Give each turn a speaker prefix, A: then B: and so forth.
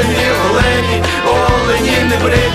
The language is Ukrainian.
A: олені, олені, олені не брі.